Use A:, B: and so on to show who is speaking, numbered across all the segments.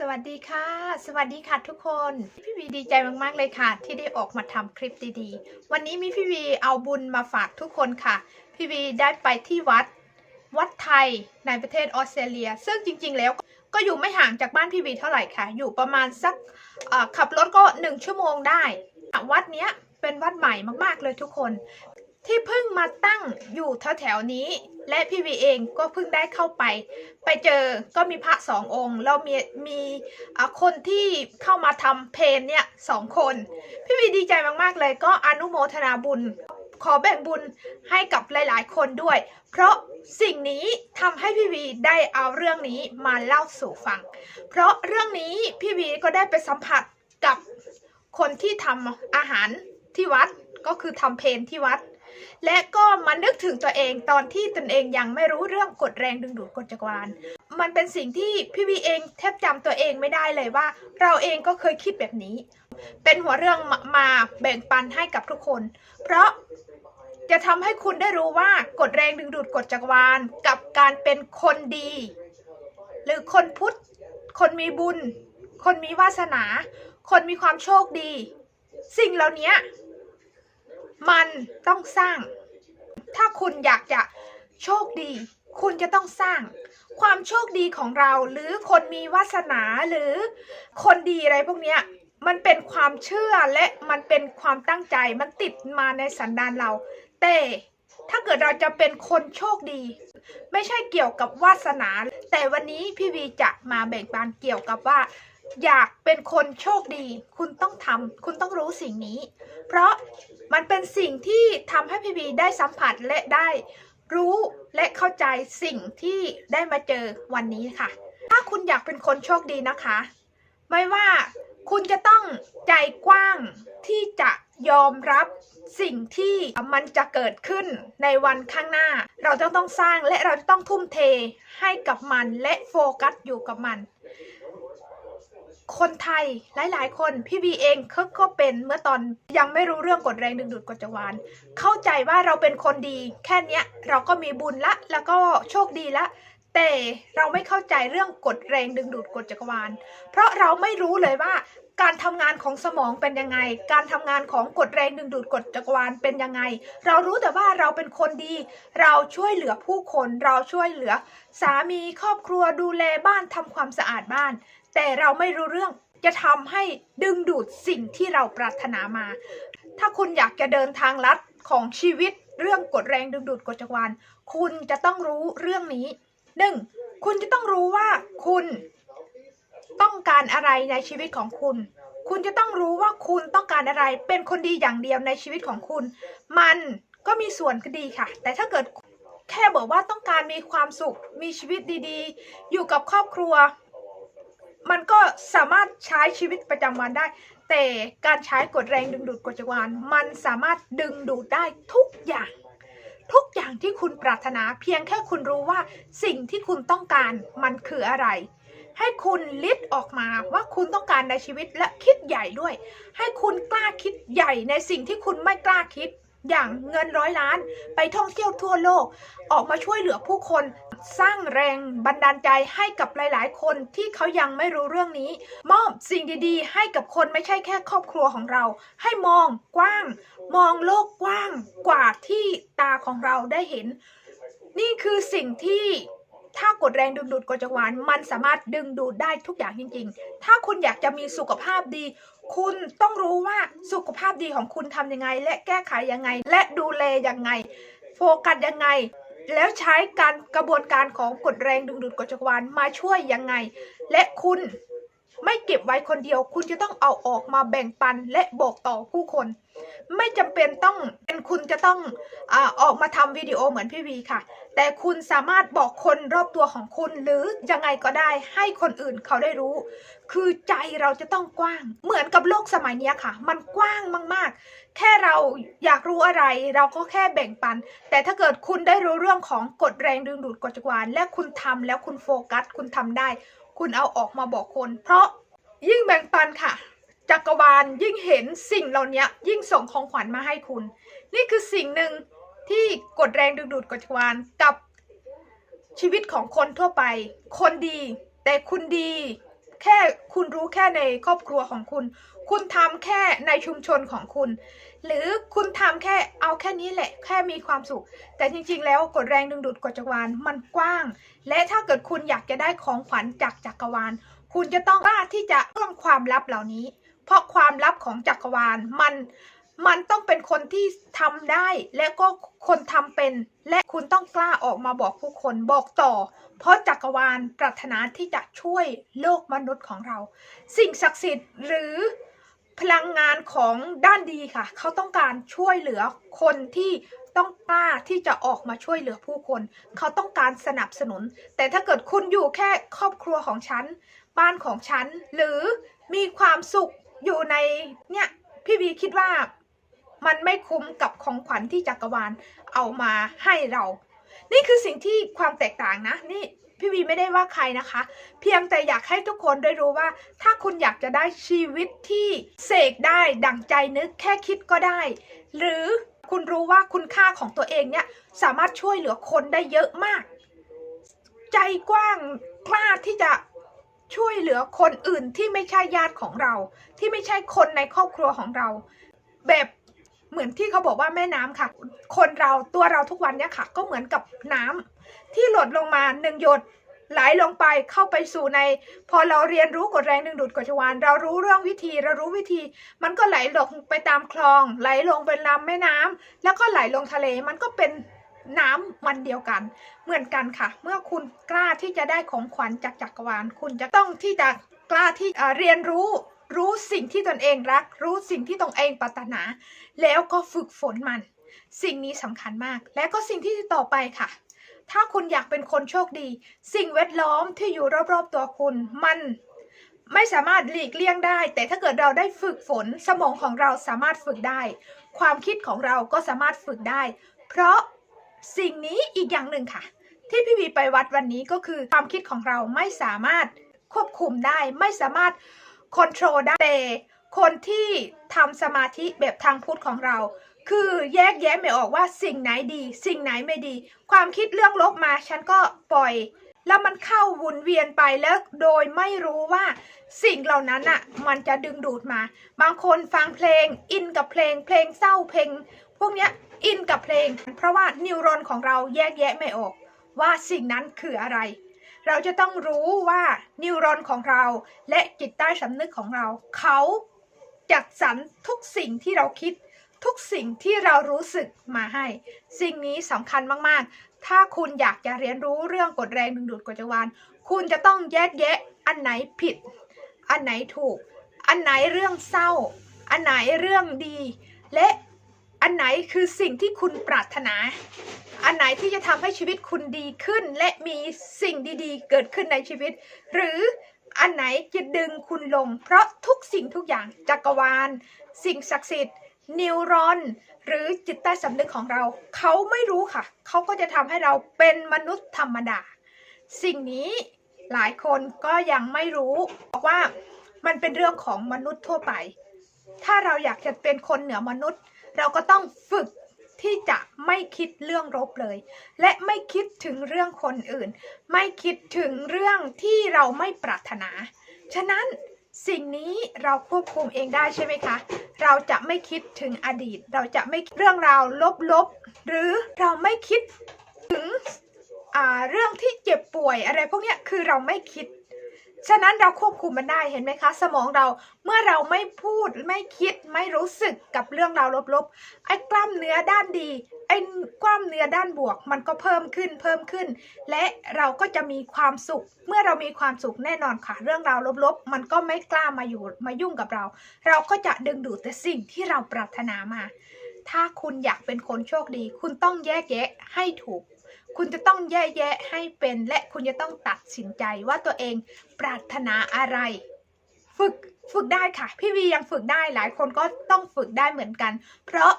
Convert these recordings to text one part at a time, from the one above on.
A: สวัสดีค่ะ สวัสดีค่ะทุกคน พี่วีดีใจมากๆเลยค่ะ ที่ได้ออกมาทำคลิปดีๆ วันนี้มีพี่วีเอาบุญมาฝากทุกคนค่ะ พี่วีได้ไปที่วัด วัดไทยในประเทศออสเตรเลีย ซึ่งจริงๆแล้วก็อยู่ไม่ห่างจากบ้านพี่วีเท่าไหร่ค่ะ อยู่ประมาณสักขับรถก็หนึ่งชั่วโมงได้ วัดเนี้ยเป็นวัดใหม่มากๆเลยทุกคน ที่เพิ่งมาตั้งอยู่แถวๆนี้ และพี่วีเองก็เพิ่งได้เข้าไป ไปเจอก็มีพระสององค์แล้วมีมีคนที่เข้ามาทำเพลนเนี่ยสองคน พี่วีดีใจมากๆเลยก็อนุโมทนาบุญ ขอแบ่งบุญให้กับหลายๆ คนด้วย เพราะสิ่งนี้ทำให้พี่วีได้เอาเรื่องนี้มาเล่าสู่ฟัง เพราะเรื่องนี้พี่วีก็ได้ไปสัมผัสกับคนที่ทำอาหารที่วัดก็คือทำเพลนที่วัด และก็มานึกถึงตัวเองตอนที่ตนเองยังไม่รู้เรื่องกฎแรงดึงดูดกฎจักรวาล มันเป็นสิ่งที่พี่วีเองแทบจำตัวเองไม่ได้เลยว่า เราเองก็เคยคิดแบบนี้ เป็นหัวเรื่องมามาแบ่งปันให้กับทุกคน เพราะจะทำให้คุณได้รู้ว่ากฎแรงดึงดูดกฎจักรวาล กับการเป็นคนดี หรือคนพุทธ คนมีบุญ คนมีวาสนา คนมีความโชคดี สิ่งเหล่านี้ มันต้องสร้าง ถ้าคุณอยากจะโชคดี คุณจะต้องสร้าง ความโชคดีของเรา หรือคนมีวาสนาหรือคนดีอะไรพวกเนี้ยมันเป็นความเชื่อและมันเป็นความตั้งใจมันติดมาในสันดานเรา แต่ถ้าเกิดเราจะเป็นคนโชคดี ไม่ใช่เกี่ยวกับวาสนา แต่วันนี้พี่วีจะมาแบ่งปันเกี่ยวกับว่า อยากเป็นคนโชคดี คุณต้องทำคุณต้องรู้สิ่งนี้ เพราะมันเป็นสิ่งที่ทำให้พี่วีได้สัมผัสและได้รู้และเข้าใจสิ่งที่ได้มาเจอวันนี้ค่ะ ถ้าคุณอยากเป็นคนโชคดีนะคะ ไม่ว่าคุณจะต้องใจกว้างที่จะยอมรับสิ่งที่มันจะเกิดขึ้นในวันข้างหน้า เราจะต้องสร้างและเราจะต้องทุ่มเทให้กับมันและโฟกัสอยู่กับมัน คนไทยหลายๆ คนพี่วีเองก็ก็เป็นเมื่อตอนยังไม่รู้เรื่องกฎแรงดึงดูดกฎจักรวาลเข้าใจว่าเราเป็นคนดี แค่เนี้ยเราก็มีบุญละ แล้วก็โชคดีละ แต่เราไม่เข้าใจเรื่องกฎแรงดึงดูดกฎจักรวาล เพราะเราไม่รู้เลยว่าการทำงานของสมองเป็นยังไง การทำงานของกฎแรงดึงดูดกฎจักรวาลเป็นยังไง เรารู้แต่ว่าเราเป็นคนดี เราช่วยเหลือผู้คน เราช่วยเหลือ สามีครอบครัวดูแลบ้านทำความสะอาดบ้าน แต่เราไม่รู้เรื่องจะทำให้ดึงดูดสิ่งที่เราปรารถนามา ถ้าคุณอยากจะเดินทางลัดของชีวิตเรื่องกฎแรงดึงดูดกฎจักรวาลคุณจะต้องรู้เรื่องนี้หนึ่งคุณจะต้องรู้ว่าคุณต้องการอะไรในชีวิตของคุณ คุณจะต้องรู้ว่าคุณต้องการอะไร เป็นคนดีอย่างเดียวในชีวิตของคุณ มันก็มีส่วนก็ดีค่ะ แต่ถ้าเกิดแค่บอกว่าต้องการมีความสุข มีชีวิตดีๆ อยู่กับครอบครัว มันก็สามารถใช้ชีวิตประจำวันได้ แต่การใช้กฎแรงดึงดูดกฎจักรวาลมันสามารถดึงดูดได้ทุกอย่าง ทุกอย่างที่คุณปรารถนาเพียงแค่คุณรู้ว่าสิ่งที่คุณต้องการมันคืออะไร ให้คุณลิดออกมาว่าคุณต้องการในชีวิตและคิดใหญ่ด้วย ให้คุณกล้าคิดใหญ่ในสิ่งที่คุณไม่กล้าคิดอย่างเงินร้อยล้านไปท่องเที่ยวทั่วโลก ออกมาช่วยเหลือผู้คน สร้างแรงบันดาลใจให้กับหลาย ๆ คนที่เขายังไม่รู้เรื่องนี้ มอบสิ่งดีๆ ให้กับคนไม่ใช่แค่ครอบครัวของเรา ให้มองกว้าง มองโลกกว้างกว่าที่ตาของเราได้เห็น นี่คือสิ่งที่ถ้ากดแรงดึงดูดกฎจักรวาลมันสามารถดึงดูดได้ทุกอย่างจริง ๆ ถ้าคุณอยากจะมีสุขภาพดี คุณต้องรู้ว่าสุขภาพดีของคุณทำยังไง และแก้ไขยังไง และดูแลยังไง โฟกัสยังไง แล้วใช้การกระบวนการของกฎแรงดึงดูดกฎจักรวาลมาช่วยยังไง และคุณ ไม่เก็บไว้คนเดียว คุณจะต้องเอาออกมาแบ่งปันและบอกต่อผู้คน ไม่จำเป็นต้องเป็นคุณจะต้องอออกมาทำวิดีโอเหมือนพี่วีค่ะ แต่คุณสามารถบอกคนรอบตัวของคุณ หรือยังไงก็ได้ให้คนอื่นเขาได้รู้ คือใจเราจะต้องกว้าง เหมือนกับโลกสมัยนี้ค่ะ มันกว้างมากๆ แค่เราอยากรู้อะไร เราก็แค่แบ่งปัน แต่ถ้าเกิดคุณได้รู้เรื่องของกฎแรงดึงดูดกฎจักรวาลและคุณทำแล้วคุณโฟกัส คุณทำได้ คุณเอาออกมาบอกคน เพราะยิ่งแบ่งปันค่ะ จักรวาลยิ่งเห็นสิ่งเหล่านี้ยิ่งส่งของขวัญมาให้คุณ นี่คือสิ่งหนึ่งที่กดแรงดึงดูดกฎจักรวาลกับชีวิตของคนทั่วไป คนดี แต่คุณดี แค่ค่คุณรู้แค่ในครอบครัวของคุณ คุณทำแค่ในชุมชนของคุณ หรือคุณทำแค่เอาแค่นี้แหละ แค่มีความสุข แต่จริงๆ แล้วกฎแรงดึงดูดกฎจักรวาลมันกว้าง และถ้าเกิดคุณอยากจะได้ของขวัญจากจักรวาล คุณจะต้องกล้าที่จะเรื่องความลับเหล่านี้ เพราะความลับของจักรวาลมันมันต้องเป็นคนที่ทำได้ และก็คนทำเป็น และคุณต้องกล้าออกมาบอกผู้คนบอกต่อ เพราะจักรวาลปรารถนาที่จะช่วยโลกมนุษย์ของเรา สิ่งศักดิ์สิทธิ์หรือ พลังงานของด้านดีค่ะ เขาต้องการช่วยเหลือคนที่ต้องกล้าที่จะออกมาช่วยเหลือผู้คน เขาต้องการสนับสนุน แต่ถ้าเกิดคุณอยู่แค่ครอบครัวของฉัน บ้านของฉัน หรือมีความสุขอยู่ในเนี่ยพี่บีคิดว่ามันไม่คุ้มกับของขวัญที่จักรวาลเอามาให้เรา นี่คือสิ่งที่ความแตกต่างนะนี่ พี่วีไม่ได้ว่าใครนะคะ เพียงแต่อยากให้ทุกคนได้รู้ว่า ถ้าคุณอยากจะได้ชีวิตที่เสกได้ดั่งใจนึกแค่คิดก็ได้ หรือคุณรู้ว่าคุณค่าของตัวเองเนี่ยสามารถช่วยเหลือคนได้เยอะมาก ใจกว้างกล้าที่จะช่วยเหลือคนอื่นที่ไม่ใช่ญาติของเรา ที่ไม่ใช่คนในครอบครัวของเรา แบบเหมือนที่เขาบอกว่าแม่น้ำค่ะ คนเราตัวเราทุกวันเนี่ยค่ะ ก็เหมือนกับน้ำ ที่หลดลงมาหนึ่งหยดไหลลงไปเข้าไปสู่ใน พอเราเรียนรู้กฎแรงดึงดูดกฎชวานเรารู้เรื่องวิธีเรารู้วิธี มันก็ไหลลงไปตามคลอง ไหลลงเป็นลำแม่น้ำแล้วก็ไหลลงทะเลมันก็เป็นน้ำมันเดียวกัน เหมือนกันค่ะ เมื่อคุณกล้าที่จะได้ของขวัญจากจักรวาล คุณจะต้องที่จะกล้าที่เอ่อเรียนรู้รู้สิ่งที่ตนเองรัก รู้สิ่งที่ตนเองปรารถนา แล้วก็ฝึกฝนมัน สิ่งนี้สำคัญมาก และก็สิ่งที่ต่อไปค่ะ ถ้าคุณอยากเป็นคนโชคดี สิ่งแวดล้อมที่อยู่รอบๆตัวคุณ มันไม่สามารถหลีกเลี่ยงได้ แต่ถ้าเกิดเราได้ฝึกฝนสมองของเราสามารถฝึกได้ ความคิดของเราก็สามารถฝึกได้ เพราะสิ่งนี้อีกอย่างหนึ่งค่ะ ที่พี่วีไปวัดวันนี้ก็คือความคิดของเราไม่สามารถควบคุมได้ ไม่สามารถค o n t r o l ได้แต่คนที่ทำสมาธิแบบทางพุทธของเรา คือแยกแยะไม่ออกว่าสิ่งไหนดี สิ่งไหนไม่ดี ความคิดเรื่องลบมาฉันก็ปล่อย แล้วมันเข้าวนเวียนไปแล้วโดยไม่รู้ว่าสิ่งเหล่านั้นอะ มันจะดึงดูดมา บางคนฟังเพลง อินกับเพลง เพลงเศร้าเพลง พวกเนี้ยอินกับเพลง เพราะว่านิวรอนของเราแยกแยะไม่ออก ว่าสิ่งนั้นคืออะไร เราจะต้องรู้ว่านิวรอนของเราและจิตใต้สำนึกของเรา เขาจัดสรรทุกสิ่งที่เราคิด ทุกสิ่งที่เรารู้สึกมาให้ สิ่งนี้สำคัญมากๆ ถ้าคุณอยากจะเรียนรู้เรื่องกฎแรงดึงดูดกฎจักรวาล คุณจะต้องแยกแยะอันไหนผิด อันไหนถูก อันไหนเรื่องเศร้า อันไหนเรื่องดี และอันไหนคือสิ่งที่คุณปรารถนา อันไหนที่จะทำให้ชีวิตคุณดีขึ้น และมีสิ่งดีๆ เกิดขึ้นในชีวิต หรืออันไหนจะดึงคุณลง เพราะทุกสิ่งทุกอย่างจักรวาล สิ่งศักดิ์สิทธิ์ นิวรอน หรือจิตใต้สำนึกของเรา เขาไม่รู้ค่ะ เขาก็จะทำให้เราเป็นมนุษย์ธรรมดา สิ่งนี้หลายคนก็ยังไม่รู้บอกว่ามันเป็นเรื่องของมนุษย์ทั่วไป ถ้าเราอยากจะเป็นคนเหนือมนุษย์ เราก็ต้องฝึกที่จะไม่คิดเรื่องลบเลย และไม่คิดถึงเรื่องคนอื่น ไม่คิดถึงเรื่องที่เราไม่ปรารถนา ฉะนั้น สิ่งนี้เราควบคุมเองได้ใช่ไหมคะ เราจะไม่คิดถึงอดีต เราจะไม่เรื่องราวลบๆ หรือเราไม่คิดถึงเรื่องที่เจ็บป่วยอะไรพวกนี้คือเราไม่คิด ฉะนั้นเราควบคุมมันได้เห็นไหมคะ สมองเราเมื่อเราไม่พูดไม่คิดไม่รู้สึกกับเรื่องราวลบๆไอ้กล้ามเนื้อด้านดี ไอ้กล้ามเนื้อด้านบวก มันก็เพิ่มขึ้นเพิ่มขึ้น และเราก็จะมีความสุข เมื่อเรามีความสุขแน่นอนค่ะ เรื่องราวลบๆ มันก็ไม่กล้ามาอยู่มายุ่งกับเรา เราก็จะดึงดูดแต่สิ่งที่เราปรารถนามา ถ้าคุณอยากเป็นคนโชคดี คุณต้องแยกแยะให้ถูก คุณจะต้องแยกแยะให้เป็น และคุณจะต้องตัดสินใจว่าตัวเองปรารถนาอะไร ฝึกฝึกได้ค่ะ พี่วียังฝึกได้หลายคนก็ต้องฝึกได้เหมือนกัน เพราะ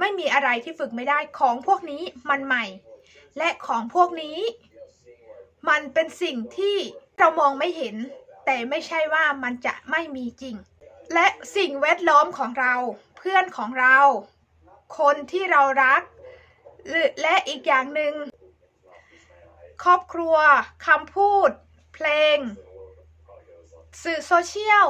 A: ไม่มีอะไรที่ฝึกไม่ได้ของพวกนี้มันใหม่ และของพวกนี้ มันเป็นสิ่งที่เรามองไม่เห็น แต่ไม่ใช่ว่ามันจะไม่มีจริง และสิ่งแวดล้อมของเรา เพื่อนของเรา คนที่เรารักและอีกอย่างหนึ่ง ครอบครัวคำพูด เพลง สื่อโซเชียล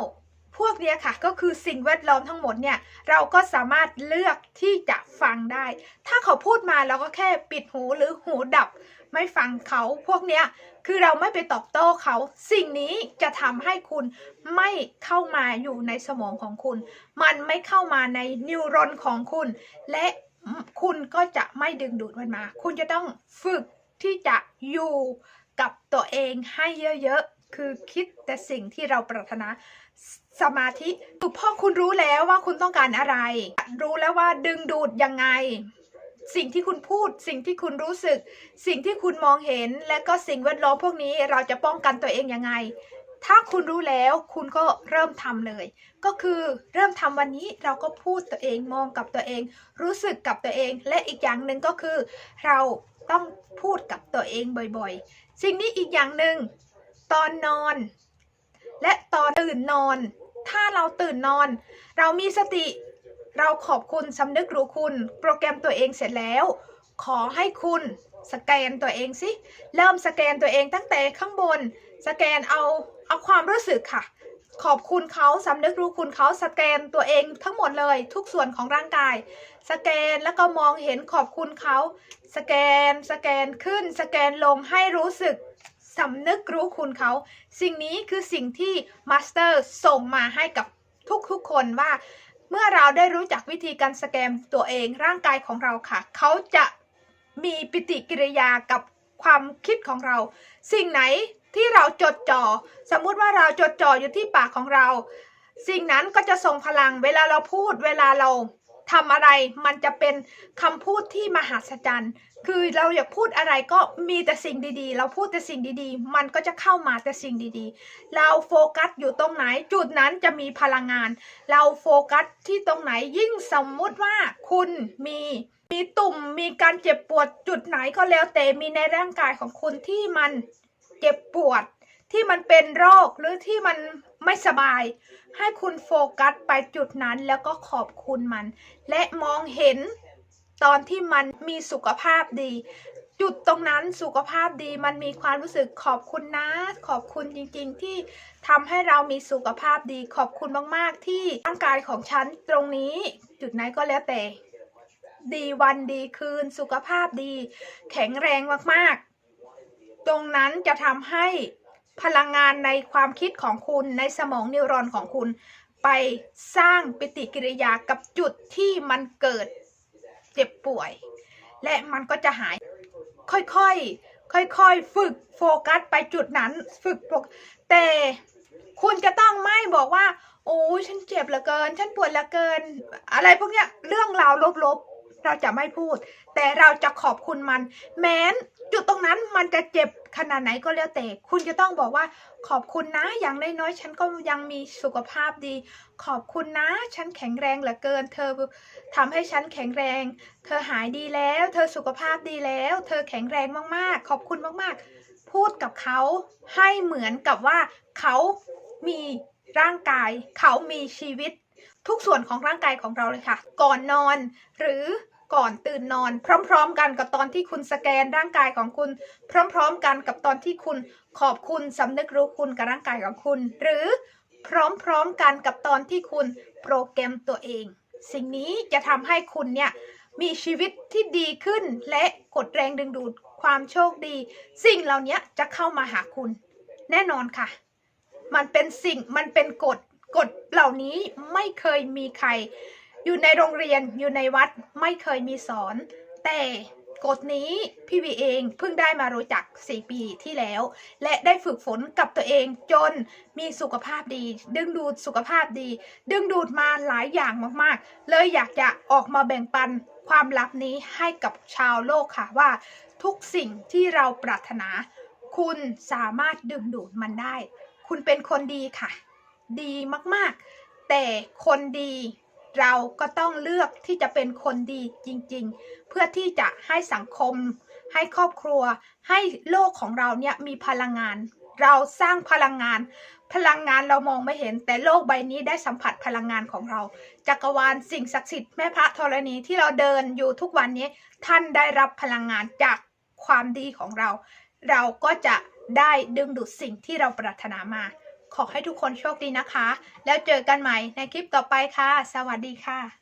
A: พวกเนี้ยค่ะ ก็คือสิ่งแวดล้อมทั้งหมดเนี่ย เราก็สามารถเลือกที่จะฟังได้ ถ้าเขาพูดมาเราก็แค่ปิดหูหรือหูดับ ไม่ฟังเขาพวกเนี้ยคือเราไม่ไปตอบโต้เขา สิ่งนี้จะทำให้คุณไม่เข้ามาอยู่ในสมองของคุณ มันไม่เข้ามาในนิวรอนของคุณ และคุณก็จะไม่ดึงดูดมันมา คุณจะต้องฝึก ที่จะอยู่กับตัวเองให้เยอะๆ คือคิดแต่สิ่งที่เราปรารถนาสมาธิคือพ่อคุณรู้แล้วว่าคุณต้องการอะไร รู้แล้วว่าดึงดูดยังไง สิ่งที่คุณพูด สิ่งที่คุณรู้สึก สิ่งที่คุณมองเห็น และก็สิ่งแวดล้อมพวกนี้เราจะป้องกันตัวเองยังไง ถ้าคุณรู้แล้วคุณก็เริ่มทำเลย ก็คือเริ่มทำวันนี้เราก็พูดตัวเองมองกับตัวเอง รู้สึกกับตัวเอง และอีกอย่างหนึ่งก็คือ เรา ต้องพูดกับตัวเองบ่อยๆ สิ่งนี้อีกอย่างหนึ่งตอนนอน และตอนตื่นนอน ถ้าเราตื่นนอน เรามีสติ เราขอบคุณสำนึกรู้คุณ โปรแกรมตัวเองเสร็จแล้ว ขอให้คุณสแกนตัวเองสิ เริ่มสแกนตัวเองตั้งแต่ข้างบน สแกนเอาเอาความรู้สึกค่ะ ขอบคุณเขาสำนึกรู้คุณเขาสแกนตัวเองทั้งหมดเลยทุกส่วนของร่างกาย สแกนแล้วก็มองเห็นขอบคุณเขา สแกนสแกนขึ้นสแกนลงให้รู้สึกสำนึกรู้คุณเขา สิ่งนี้คือสิ่งที่มาสเตอร์ส่งมาให้กับทุกๆคนว่า เมื่อเราได้รู้จักวิธีการสแกนตัวเองร่างกายของเราค่ะ เขาจะมีปฏิกิริยากับความคิดของเรา สิ่งไหน ที่เราจดจ่อสมมุติว่าเราจดจ่ออยู่ที่ปากของเรา สิ่งนั้นก็จะส่งพลังเวลาเราพูดเวลาเราทำอะไรมันจะเป็นคำพูดที่มหัศจรรย์ คือเราอยากพูดอะไรก็มีแต่สิ่งดีๆ เราพูดแต่สิ่งดีๆ มันก็จะเข้ามาแต่สิ่งดีๆ เราโฟกัสอยู่ตรงไหน จุดนั้นจะมีพลังงาน เราโฟกัสที่ตรงไหนยิ่งสมมุติว่าคุณมีมีตุ่มมีการเจ็บปวดจุดไหนก็แล้วแต่มีในร่างกายของคุณที่มัน เจ็บปวด ที่มันเป็นโรคหรือที่มันไม่สบาย ให้คุณโฟกัสไปจุดนั้นแล้วก็ขอบคุณมัน และมองเห็นตอนที่มันมีสุขภาพดี จุดตรงนั้นสุขภาพดีมันมีความรู้สึกขอบคุณนะ ขอบคุณจริงๆ ที่ทำให้เรามีสุขภาพดี ขอบคุณมากๆ ที่ร่างกายของฉันตรงนี้ จุดไหนก็แล้วแต่ ดีวันดีคืน สุขภาพดี แข็งแรงมากๆ ตรงนั้นจะทำให้พลังงานในความคิดของคุณในสมองนิวรอนของคุณ ไปสร้างปฏิกิริยากับจุดที่มันเกิดเจ็บป่วย และมันก็จะหายค่อยๆ ค่อยๆ ฝึกโฟกัสไปจุดนั้นฝึกโฟกแต่คุณจะต้องไม่บอกว่า โอ้ยฉันเจ็บเหลือเกิน ฉันปวดเหลือเกิน อะไรพวกเนี้ยเรื่องราวลบๆ เราจะไม่พูด แต่เราจะขอบคุณมัน แม้น จุดตรงนั้นมันจะเจ็บขนาดไหนก็แล้วแต่ คุณจะต้องบอกว่าขอบคุณนะ อย่างน้อยๆ ฉันก็ยังมีสุขภาพดี ขอบคุณนะ ฉันแข็งแรงเหลือเกิน เธอทำให้ฉันแข็งแรง เธอหายดีแล้ว เธอสุขภาพดีแล้ว เธอแข็งแรงมากๆ ขอบคุณมากๆ พูดกับเขาให้เหมือนกับว่าเขามีร่างกาย เขามีชีวิต ทุกส่วนของร่างกายของเราเลยค่ะ ก่อนนอนหรือ ก่อนตื่นนอน พร้อม ๆ กันกับตอนที่คุณสแกนร่างกายของคุณ พร้อม ๆ กันกับตอนที่คุณขอบคุณสำนึกรู้คุณกับร่างกายของคุณ หรือพร้อม ๆ กันกับตอนที่คุณโปรแกรมตัวเอง สิ่งนี้จะทำให้คุณเนี่ยมีชีวิตที่ดีขึ้นและกดแรงดึงดูดความโชคดี สิ่งเหล่านี้จะเข้ามาหาคุณ แน่นอนค่ะ มันเป็นสิ่งมันเป็นกฎกฎเหล่านี้ไม่เคยมีใคร อยู่ในโรงเรียนอยู่ในวัดไม่เคยมีสอน แต่กฎนี้พี่วีเองเพิ่งได้มารู้จัก 4 ปีที่แล้ว และได้ฝึกฝนกับตัวเองจนมีสุขภาพดี ดึงดูดสุขภาพดี ดึงดูดมาหลายอย่างมากๆ เลยอยากจะออกมาแบ่งปันความลับนี้ให้กับชาวโลกค่ะว่า ทุกสิ่งที่เราปรารถนา คุณสามารถดึงดูดมันได้ คุณเป็นคนดีค่ะ ดีมากๆ แต่คนดี เราก็ต้องเลือกที่จะเป็นคนดีจริง ๆ เพื่อที่จะให้สังคม ให้ครอบครัว ให้โลกของเราเนี่ยมีพลังงาน เราสร้างพลังงาน พลังงานเรามองไม่เห็น แต่โลกใบนี้ได้สัมผัสพลังงานของเรา จักรวาลสิ่งศักดิ์สิทธิ์แม่พระธรณีที่เราเดินอยู่ทุกวันนี้ ท่านได้รับพลังงานจากความดีของเรา เราก็จะได้ดึงดูดสิ่งที่เราปรารถนามา ขอให้ทุกคนโชคดีนะคะ แล้วเจอกันใหม่ในคลิปต่อไปค่ะ สวัสดีค่ะ